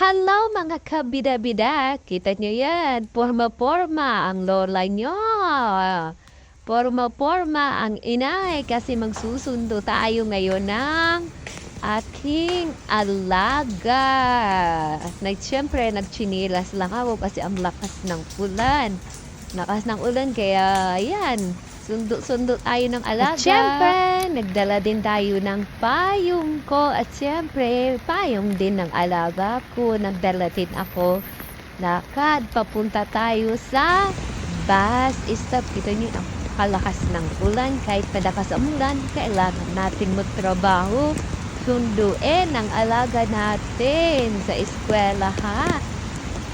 Hello mga kabida-bida! Kita nyo yan, porma-porma ang lola nyo. Porma-porma ang inay kasi magsusundo tayo ngayon ng aking alaga. Nag, siyempre, nagchinilas lang ako kasi ang lakas ng ulan. Lakas ng ulan kaya yan, sundo-sundo tayo ng alaga. At syempre, nagdala din tayo ng payong ko at syempre, payong din ng alaga ko. Nagdala din ako lakad. Papunta tayo sa bus stop. Kita niyo, ang kalakas ng ulan. Kahit padakas ang ulan, kailangan natin magtrabaho. Sunduin ang alaga natin sa eskwela ha.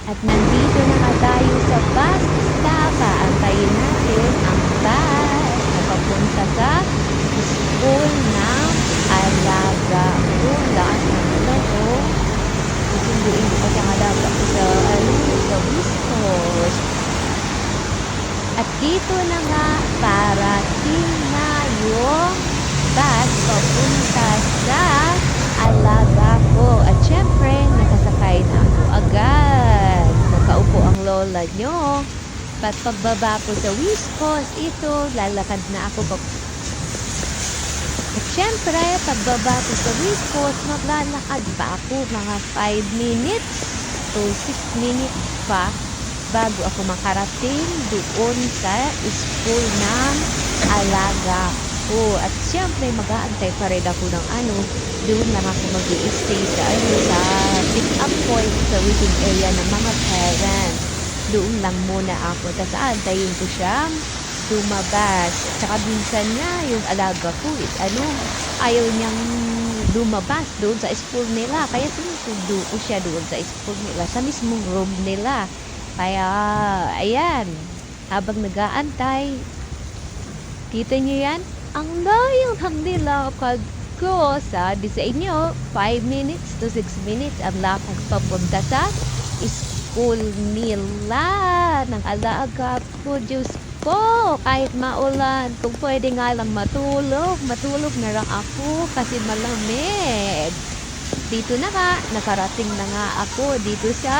At nandito na tayo sa bus stop. Aantayin natin ang bus na papunta sa school ng alaga ko. Lakas ng ulan ko. Susunduin ko kasi ang alaga ko sa, ano, sa Wiscos. At dito na nga parating na yung bus papunta sa alaga ko. At syempre, nakasakay na ako agad. Nakaupo ang lola nyo. Pat pagbaba ko sa Wiscos, ito, lalakad na ako pa at syempre, pagbaba ko sa Wiscos, maglalakad pa ako mga 5 minutes to 6 minutes pa bago ako makarating doon sa school ng alaga ko. At syempre, mag-aantay pa rin ako ng ano, doon lang ako mag stay sa, ano, sa pick-up point sa waiting area ng mga parents. Doon lang muna ako. Tapos aantayin ko siyang lumabas. Tsaka minsan nga, yung alaga ko is ano, ayaw niyang lumabas doon sa school nila. Kaya sinusundo ko siya doon sa school nila, sa mismong room nila. Kaya, ayan, habang nag-aantay, kita niyo yan? Ang layo ng nilakad ko. Sabi sa inyo, 5 minutes to 6 minutes ang lakad papunta sa school nila ng alaga ko. Diyos ko, kahit maulan, kung pwede nga lang matulog, matulog na lang ako kasi malamig. Dito na nga, nakarating na nga ako dito sa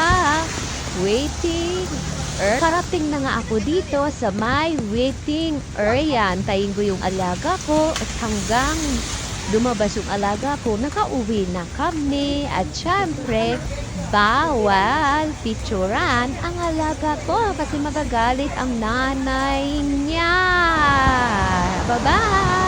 waiting area. Karating na nga ako dito sa my waiting area. Antayin ko yung alaga ko at hanggang lumabas yung alaga ko, nakauwi na kami. At syempre, bawal picturan ang alaga ko kasi magagalit ang nanay niya. Bye-bye!